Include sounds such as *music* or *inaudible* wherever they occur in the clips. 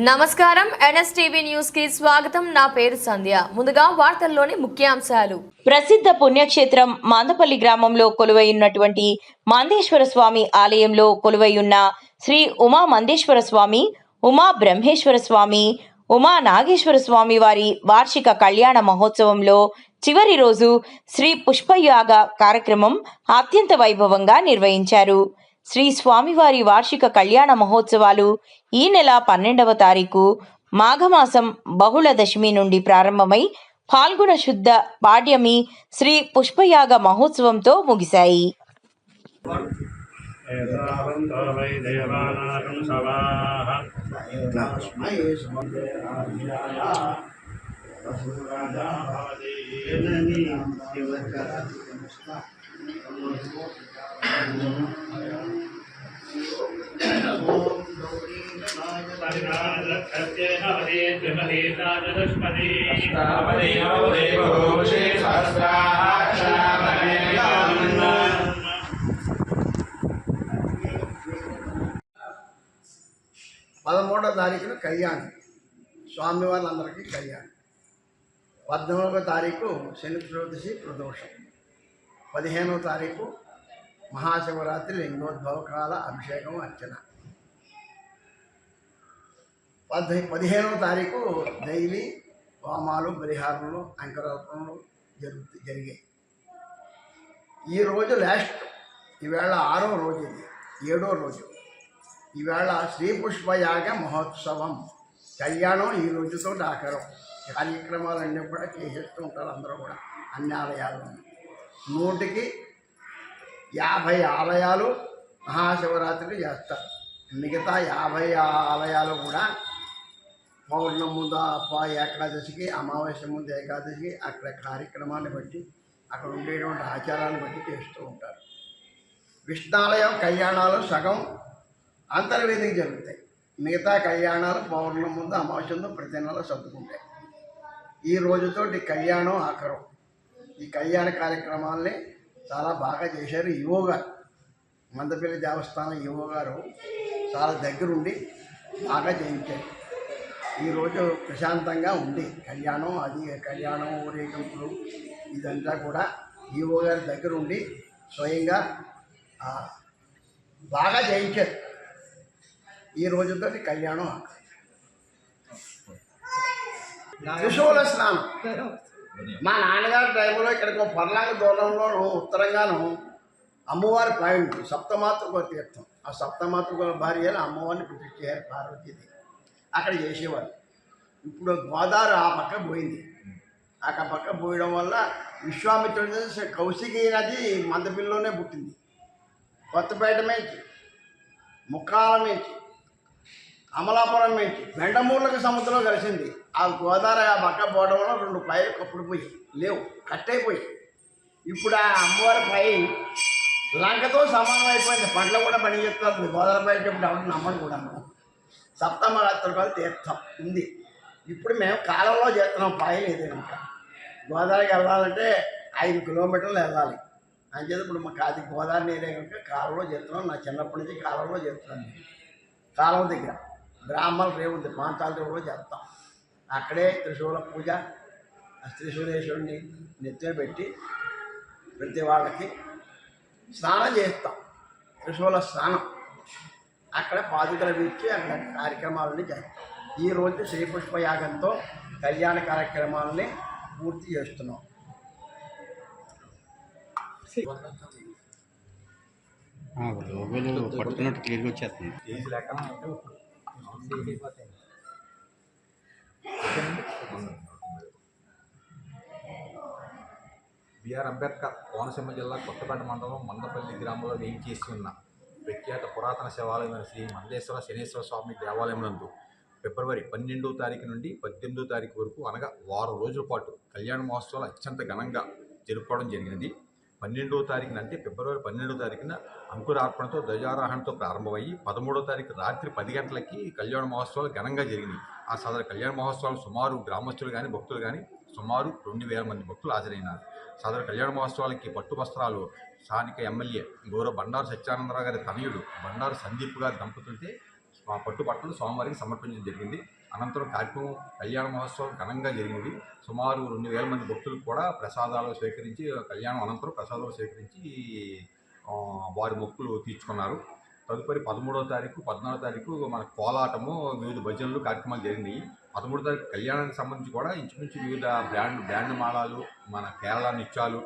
నమస్కారం. ఎన్ఎస్టీవీ న్యూస్కి స్వాగతం. నా పేరు సంధ్య. ముందుగా వార్తల్లోని ముఖ్యాంశాలు. ప్రసిద్ధ పుణ్యక్షేత్రం మాందపల్లి గ్రామంలో కొలువై ఉన్నటువంటి మాందేశ్వర స్వామి ఆలయంలో కొలువై ఉన్న శ్రీ ఉమా మందేశ్వర స్వామి ఉమా బ్రహ్మేశ్వర స్వామి ఉమా నాగేశ్వర స్వామి వారి వార్షిక కళ్యాణ మహోత్సవంలో చివరి రోజు శ్రీ పుష్పయాగ కార్యక్రమం అత్యంత వైభవంగా నిర్వహించారు. శ్రీ స్వామివారి వార్షిక కళ్యాణ మహోత్సవాలు ఈ నెల పన్నెండవ తారీఖు మాఘమాసం బహుళ దశమి నుండి ప్రారంభమై ఫాల్గుణ శుద్ధ పాడ్యమి శ్రీ పుష్పయాగ మహోత్సవంతో ముగిశాయి. పదమూడో తారీఖున కళ్యాణం. స్వామివార్లందరికీ కళ్యాణం. పద్నాలుగో తారీఖు శని జ్యోతిషి ప్రదోషం. పదిహేనో తారీఖు మహాశివరాత్రి లింగోద్భవ కాల అభిషేకం అర్చన. పది పదిహేనవ తారీఖు డైలీ హోమాలు బలిహారములు అంకరార్పణలు జరుగు జరిగాయి. ఈరోజు లాస్ట్ ఈవేళ ఆరో రోజు ఇది ఏడో రోజు. ఈవేళ శ్రీ పుష్పయాగ మహోత్సవం. కళ్యాణం ఈ రోజుతో ఆఖరం. కార్యక్రమాలన్నీ కూడా చేసేస్తూ ఉంటారు అందరూ కూడా అన్ని ఆలయాలు. నూటికి యాభై ఆలయాలు మహాశివరాత్రి చేస్తారు. మిగతా యాభై ఆలయాలు కూడా పౌర్ణం ముందు అప్ప ఏకాదశికి అమావాస్య ముందు ఏకాదశికి అక్కడ కార్యక్రమాన్ని బట్టి అక్కడ ఉండేటువంటి ఆచారాన్ని బట్టి చేస్తూ ఉంటారు. విష్ణాలయం కళ్యాణాలు సగం అంతర్వేదికి జరుగుతాయి. మిగతా కళ్యాణాలు పౌర్ణం ముందు అమావాస్య ముందు ప్రతి నెల సర్దుకుంటాయి. ఈ రోజుతోటి కళ్యాణం ఆఖరం. ఈ కళ్యాణ కార్యక్రమాల్ని చాలా బాగా చేశారు ఈవో గారు మందపల్లి దేవస్థానం ఈవో గారు చాలా దగ్గరుండి బాగా చేయించారు. ఈరోజు ప్రశాంతంగా ఉంది. కళ్యాణం అది కళ్యాణం ఊరేగింపులు ఇదంతా కూడా ఈవో గారి దగ్గర ఉండి స్వయంగా బాగా చేయించారు ఈ రోజుతో కళ్యాణం త్రిశూల స్నానం. మా నాన్నగారి టైంలో ఇక్కడికి పర్లాంగ దూరంలోను ఉత్తరంగాను అమ్మవారి పాయింట్ సప్తమాతృక తీర్థం. ఆ సప్తమాతృక భార్యలు అమ్మవారిని ప్రతిష్ఠ చేయారు పార్వతీదేవి. అక్కడ చేసేవారు ఇప్పుడు గోదావరి ఆ పక్క పోయింది. ఆ పక్క పోయడం వల్ల విశ్వామిత్రుడి కౌశికి నది మందపిల్లోనే పుట్టింది. కొత్తపేట మేచి ముక్కాల నుంచి అమలాపురం నుంచి వెండమూర్లకు సముద్రంలో కలిసింది. ఆ గోదావరి ఆ పక్క పోవడం వల్ల రెండు పైలు కప్పుడు పోయి లేవు కట్టయిపోయి ఇప్పుడు ఆ అమ్మవారి పై లంకతో సమానం అయిపోయింది. పండ్లు కూడా పని చేస్తుంది గోదావరి పై ఇప్పుడు ఎవరు నమ్మడు కూడా. సప్తమ రాత్రులు తీర్థం ఉంది. ఇప్పుడు మేము కాలంలో చేస్తున్నాం పై ఇది కనుక గోదావరికి వెళ్ళాలంటే ఐదు కిలోమీటర్లు వెళ్ళాలి. అంచేది ఇప్పుడు మాకు అది గోదావరి నీరే కనుక కాలంలో చేస్తున్నాం. నా చిన్నప్పటి నుంచి కాలంలో చేస్తున్నాను కాలం దగ్గర బ్రాహ్మణులు రేవుంది పాంచాల రేవులో చేస్తాం. అక్కడే త్రిశూల పూజ ఆ త్రిశూలేశ్వరుని నెత్తిన పెట్టి ప్రతి వాళ్ళకి స్నానం చేస్తాం. త్రిశూల స్నానం. అక్కడ పాదుకలు ఇచ్చి అక్కడ కార్యక్రమాలని చేస్తాం ఈరోజు శ్రీపుష్ప యాగంతో కళ్యాణ కార్యక్రమాలని పూర్తి చేస్తున్నాం. క్లియర్గా వచ్చేస్తుంది. బిఆర్ అంబేద్కర్ కోనసీమ జిల్లా కొత్తపేట మండలం మందపల్లి గ్రామంలో వేయించేసి ఉన్న ప్రఖ్యాత పురాతన శివాలయమైన శ్రీ మందేశ్వర శనేశ్వర స్వామి దేవాలయం నందు ఫిబ్రవరి పన్నెండవ తారీఖు నుండి పద్దెనిమిదో తారీఖు వరకు అనగా వారం రోజుల పాటు కళ్యాణ మహోత్సవాలు అత్యంత ఘనంగా జరుపుకోవడం జరిగినది. పన్నెండవ తారీఖున అంటే ఫిబ్రవరి పన్నెండవ తారీఖున అంకురార్పణతో ధ్వజారోహణతో ప్రారంభమయ్యి పదమూడవ తారీఖు రాత్రి పది గంటలకి కళ్యాణ మహోత్సవాలు ఘనంగా జరిగినాయి. ఆ సదరు కళ్యాణ మహోత్సవాలు సుమారు గ్రామస్తులు కానీ భక్తులు కానీ సుమారు రెండు వేల మంది భక్తులు హాజరైనారు. సదరు కళ్యాణ మహోత్సవాలకి పట్టు వస్త్రాలు స్థానిక ఎమ్మెల్యే గౌరవ బండారు సత్యానందరావు గారి తనయుడు బండారు సందీప్ గారి దంపతులతో ఆ పట్టుబట్టలు స్వామివారికి సమర్పించడం జరిగింది. అనంతరం కార్యక్రమం కళ్యాణ మహోత్సవం ఘనంగా జరిగింది. సుమారు రెండు వేల మంది భక్తులకు కూడా ప్రసాదాలు స్వీకరించి కళ్యాణం అనంతరం ప్రసాదాలు స్వీకరించి వారి మొక్కులు తీర్చుకున్నారు. తదుపరి పదమూడవ తారీఖు పద్నాలుగో తారీఖు మన కోలాటము వివిధ భజనలు కార్యక్రమాలు జరిగినాయి. పదమూడో తారీఖు కళ్యాణానికి సంబంధించి కూడా ఇంచుమించు వివిధ బ్రాండ్ బ్రాండ్ మాలాలు మన కేరళ నృత్యాలు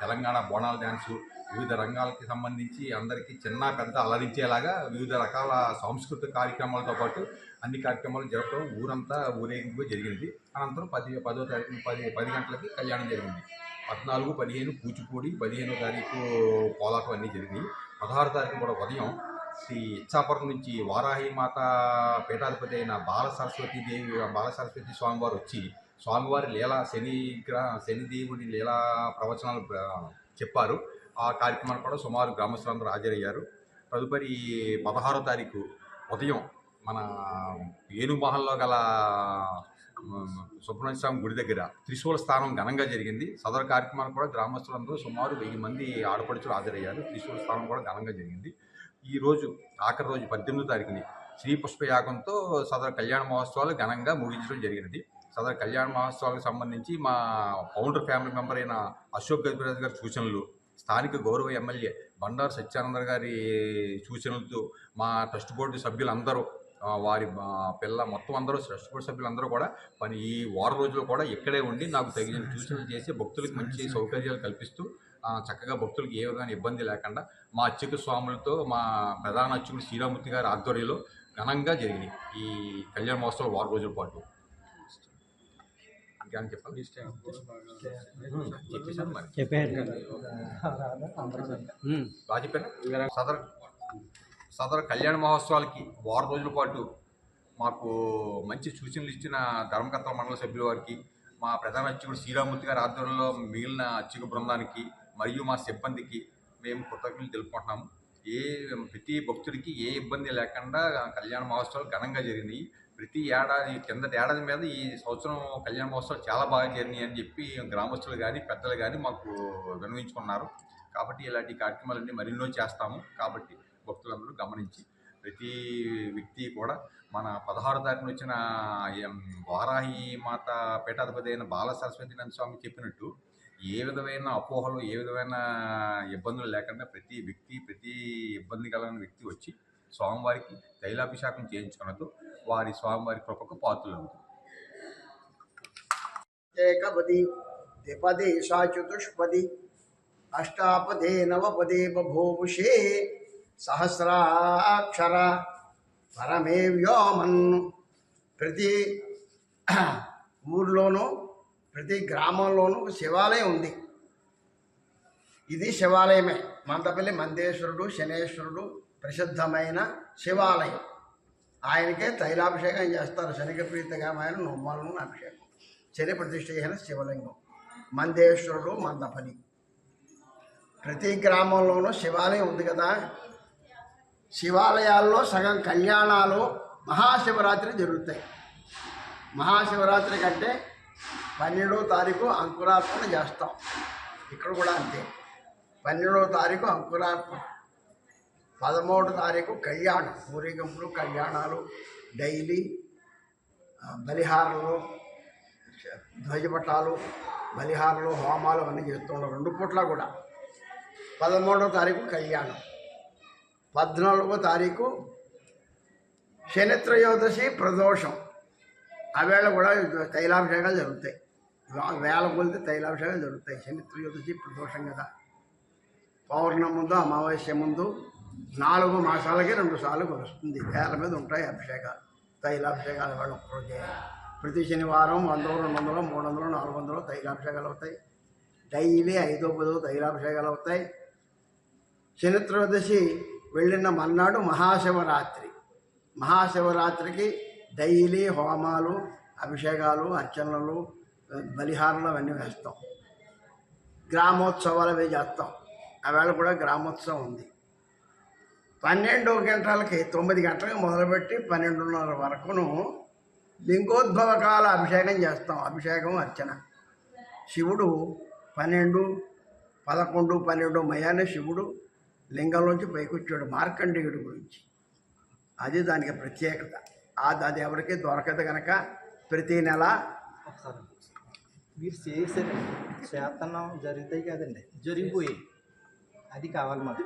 తెలంగాణ బోనాల డ్యాన్సు వివిధ రంగాలకి సంబంధించి అందరికీ చిన్న పెద్ద అలరించేలాగా వివిధ రకాల సాంస్కృతిక కార్యక్రమాలతో పాటు అన్ని కార్యక్రమాలు జరపడం ఊరంతా ఊరేగింపు జరిగింది. అనంతరం పది పదో తారీఖు పది పది గంటలకి కళ్యాణం జరిగింది. పద్నాలుగు పదిహేను కూచిపూడి పదిహేనో తారీఖు కోలాటం అన్నీ జరిగినాయి. పదహారు తారీఖు కూడా ఉదయం శ్రీ ఇచ్చాపురం నుంచి వారాహి మాత పీఠాధిపతి అయిన బాల సరస్వతి దేవి బాల సరస్వతి స్వామివారు వచ్చి స్వామివారి లీలా శని గ్రహ శనిదేవుడి లీలా ప్రవచనాలు చెప్పారు. ఆ కార్యక్రమాలు కూడా సుమారు గ్రామస్తులందరూ హాజరయ్యారు. తదుపరి పదహారో తారీఖు ఉదయం మన ఏనుమహల్లో గల సుబ్రహ్మణ్య స్వామి గుడి దగ్గర త్రిశూల స్థానం ఘనంగా జరిగింది. సదరు కార్యక్రమాలు కూడా గ్రామస్తులందరూ సుమారు వెయ్యి మంది ఆడపడుచులు హాజరయ్యారు. త్రిశూల స్థానం కూడా ఘనంగా జరిగింది. ఈ రోజు ఆఖరి రోజు పద్దెనిమిదో తారీఖుని శ్రీ పుష్పయాగంతో సదరు కళ్యాణ మహోత్సవాలు ఘనంగా ముగించడం జరిగినది. సదరు కళ్యాణ మహోత్సవాలకు సంబంధించి మా ఫౌండర్ ఫ్యామిలీ మెంబర్ అయిన అశోక్ గజపతిరాజు గారి సూచనలు స్థానిక గౌరవ ఎమ్మెల్యే బండారు సత్యానంద గారి సూచనలతో మా ట్రస్ట్ బోర్డు సభ్యులందరూ వారి పిల్ల మొత్తం అందరూ ట్రస్ట్ బోర్డు సభ్యులందరూ కూడా పని ఈ వారం రోజులు కూడా ఇక్కడే ఉండి నాకు తగిన సూచనలు చేసి భక్తులకు మంచి సౌకర్యాలు కల్పిస్తూ చక్కగా భక్తులకు ఏ విధమైన ఇబ్బంది లేకుండా మా అర్చక స్వాములతో మా ప్రధాన అర్చకుడు శ్రీరామూర్తి గారి ఆధ్వర్యంలో ఘనంగా జరిగినాయి ఈ కళ్యాణ మహోత్సవం వారం రోజుల పాటు. ఇంకేమైనా చెప్పాలి చెప్పేశాను మరి. బాగా చెప్పాను సదర్. సదర్ కళ్యాణ మహోత్సవాలకి వారం రోజుల పాటు మాకు మంచి సూచనలు ఇచ్చిన ధర్మకర్త మండల సభ్యుల వారికి మా ప్రధాన అర్చకుడు శ్రీరామూర్తి గారి ఆధ్వర్యంలో మిగిలిన అర్చక బృందానికి మరియు మా సిబ్బందికి మేము కృతజ్ఞతలు తెలుపుకుంటున్నాము. ఏ ప్రతి భక్తుడికి ఏ ఇబ్బంది లేకుండా కళ్యాణ మహోత్సవాలు ఘనంగా జరిగినాయి. ప్రతి ఏడాది కిందటి ఏడాది మీద ఈ సంవత్సరం కళ్యాణ మహోత్సవం చాలా బాగా జరిగినాయి అని చెప్పి గ్రామస్తులు కానీ పెద్దలు కానీ మాకు వినవించుకున్నారు కాబట్టి ఇలాంటి కార్యక్రమాలన్నీ మరెన్నో చేస్తాము. కాబట్టి భక్తులందరూ గమనించి ప్రతి వ్యక్తి కూడా మన పదహారు తారీఖున వచ్చిన వారాహి మాత పీఠాధిపతి అయిన బాల సరస్వతి స్వామి చెప్పినట్టు ఏ విధమైన అపోహలు ఏ విధమైన ఇబ్బందులు లేకుండా ప్రతి వ్యక్తి ప్రతి ఇబ్బంది కలిగిన వ్యక్తి వచ్చి స్వామివారికి తైలాభిషేకం చేయించుకున్నతో వారి స్వామివారి కృపకు పాత్రలు ఏకపది ద్విపది చతుష్పది అష్టాపదే నవపదే బభూషే సహస్రాక్షర పరమే వ్యోమన్ ప్రతి *clears throat* ఊర్లోనూ ప్రతి గ్రామంలోనూ శివాలయం ఉంది. ఇది శివాలయమే. మందపల్లి మందేశ్వరుడు శనేశ్వరుడు ప్రసిద్ధమైన శివాలయం. ఆయనకే తైలాభిషేకం చేస్తారు. శనిక ప్రీతకమైన నొమ్మలను అభిషేకం. శని ప్రతిష్ఠ శివలింగం. మందేశ్వరుడు మందపని. ప్రతి గ్రామంలోనూ శివాలయం ఉంది కదా. శివాలయాల్లో సగం కళ్యాణాలు మహాశివరాత్రి జరుగుతాయి. మహాశివరాత్రి కంటే పన్నెండవ తారీఖు అంకురార్పణ చేస్తాం. ఇక్కడ కూడా అంతే. పన్నెండవ తారీఖు అంకురార్పణ. పదమూడు తారీఖు కళ్యాణం. ఊరేగింపులు కళ్యాణాలు డైలీ బలిహారాలు ధ్వజపటాలు బలిహారాలు హోమాలు అన్నీ చేస్తుంటారు రెండు పూట్ల కూడా. పదమూడవ తారీఖు కళ్యాణం. పద్నాలుగో తారీఖు శనిత్రయోదశి ప్రదోషం. ఆవేళ కూడా తైలాభిషేకాలు జరుగుతాయి. వేళ కొలితే తైలాభిషేకాలు జరుగుతాయి. శనిత్రయోదశి ప్రదోషం కదా. పౌర్ణం ముందు అమావాస్య ముందు నాలుగు మాసాలకి రెండు సార్లు కురుస్తుంది. వేల మీద ఉంటాయి అభిషేకాలు. తైలాభిషేకాలు వాళ్ళు ఒక్కరోజే. ప్రతి శనివారం వంద రెండు వందలు మూడు వందలు నాలుగు వందలు తైలాభిషేకాలు అవుతాయి. డైలీ ఐదో పదో తైలాభిషేకాలు అవుతాయి. శనిత్రయోదశి వెళ్ళిన మర్నాడు మహాశివరాత్రి. మహాశివరాత్రికి డైలీ హోమాలు అభిషేకాలు అర్చనలు బలిహారాలు అవన్నీ వేస్తాం. గ్రామోత్సవాలు అవి చేస్తాం. ఆవేళ కూడా గ్రామోత్సవం ఉంది. పన్నెండు గంటలకి తొమ్మిది గంటలకు మొదలుపెట్టి పన్నెండున్నర వరకును లింగోద్భవ కాల అభిషేకం చేస్తాం. అభిషేకం అర్చన. శివుడు పన్నెండు పదకొండు పన్నెండు మయానే శివుడు లింగంలోంచి పైకొచ్చాడు మార్కండేయుడి గురించి. అది దానికి ప్రత్యేకత. అది అది ఎవరికి దొరకదు కనుక ప్రతి నెల మీరు చేసే చేతనం జరుగుతాయి కదండి. జరిగిపోయి. అది కావాలి మాకు.